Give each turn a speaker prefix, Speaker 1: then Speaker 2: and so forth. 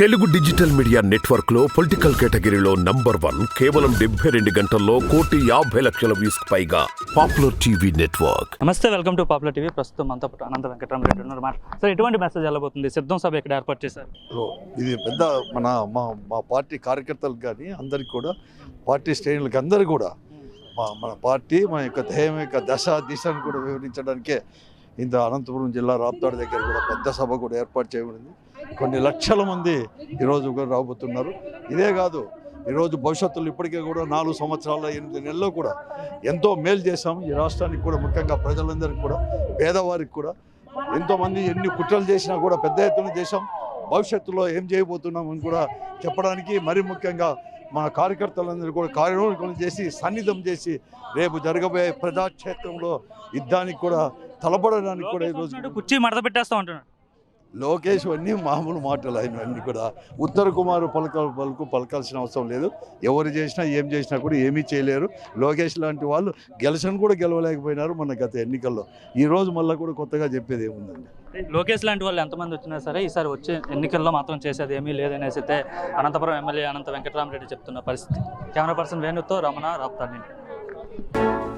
Speaker 1: Telugu digital media నెట్వర్క్లో political కేటగిరీలో number one కేవలం డెబ్బై రెండు గంటల్లో కోటి యాభై లక్షల వ్యూస్ పైగా పాపులర్ టీవీ నెట్వర్క్.
Speaker 2: నమస్తే వెల్కమ్ టు పాపులర్ టీవీ. ప్రస్తుతం అంతా అనంత వెంకటరామరెడ్డి ఉన్నారు. మాట సార్ ఎటువంటి మెసేజ్ వెళ్ళబోతుంది? సిద్ధం సభ ఇక్కడ ఏర్పాటు చేశారు?
Speaker 3: ఇది పెద్ద మన మా మా పార్టీ కార్యకర్తలకు కానీ అందరికి కూడా పార్టీ శ్రేణులకి అందరికీ కూడా మా మన పార్టీ మన యొక్క ధ్యేయం యొక్క దశ దిశను కూడా వివరించడానికే ఇంత అనంతపురం జిల్లా రాప్తాడు దగ్గర కూడా పెద్ద సభ కూడా ఏర్పాటు చేయబడింది. కొన్ని లక్షల మంది ఈరోజు కూడా రాబోతున్నారు. ఇదే కాదు ఈరోజు భవిష్యత్తులో ఇప్పటికే కూడా నాలుగు సంవత్సరాల ఎనిమిది నెలల్లో కూడా ఎంతో మేలు చేశాం ఈ రాష్ట్రానికి కూడా ముఖ్యంగా ప్రజలందరికీ కూడా పేదవారికి కూడా. ఎంతోమంది ఎన్ని కుట్రలు చేసినా కూడా పెద్ద ఎత్తున చేశాం. భవిష్యత్తులో ఏం చేయబోతున్నాం అని కూడా చెప్పడానికి మరి ముఖ్యంగా మా కార్యకర్తలందరూ కూడా కార్యక్రమం చేసి సన్నిధం చేసి రేపు జరగబోయే ప్రజాక్షేత్రంలో యుద్ధానికి కూడా తలపడడానికి కూడా ఈరోజు
Speaker 2: కుర్చీ మడత పెట్టేస్తా ఉంటున్నాడు.
Speaker 3: లోకేష్ అన్నీ మామూలు మాటలు అన్నీ కూడా. ఉత్తర కుమార్ పలక పలుకు పలకాల్సిన అవసరం లేదు. ఎవరు చేసినా ఏం చేసినా కూడా ఏమీ చేయలేరు. లోకేష్ లాంటి వాళ్ళు గెలిచిన కూడా గెలవలేకపోయినారు మన గత ఎన్నికల్లో. ఈరోజు మళ్ళీ కూడా కొత్తగా చెప్పేది ఏముందండి?
Speaker 2: లోకేష్ లాంటి వాళ్ళు ఎంతమంది వచ్చినా సరే ఈసారి వచ్చే ఎన్నికల్లో మాత్రం చేసేది ఏమీ లేదనేసి అయితే అనంతపురం ఎమ్మెల్యే అనంత వెంకటరామరెడ్డి చెప్తున్న పరిస్థితి. కెమెరా పర్సన్ వేణుతో రమణ రాప్తాడు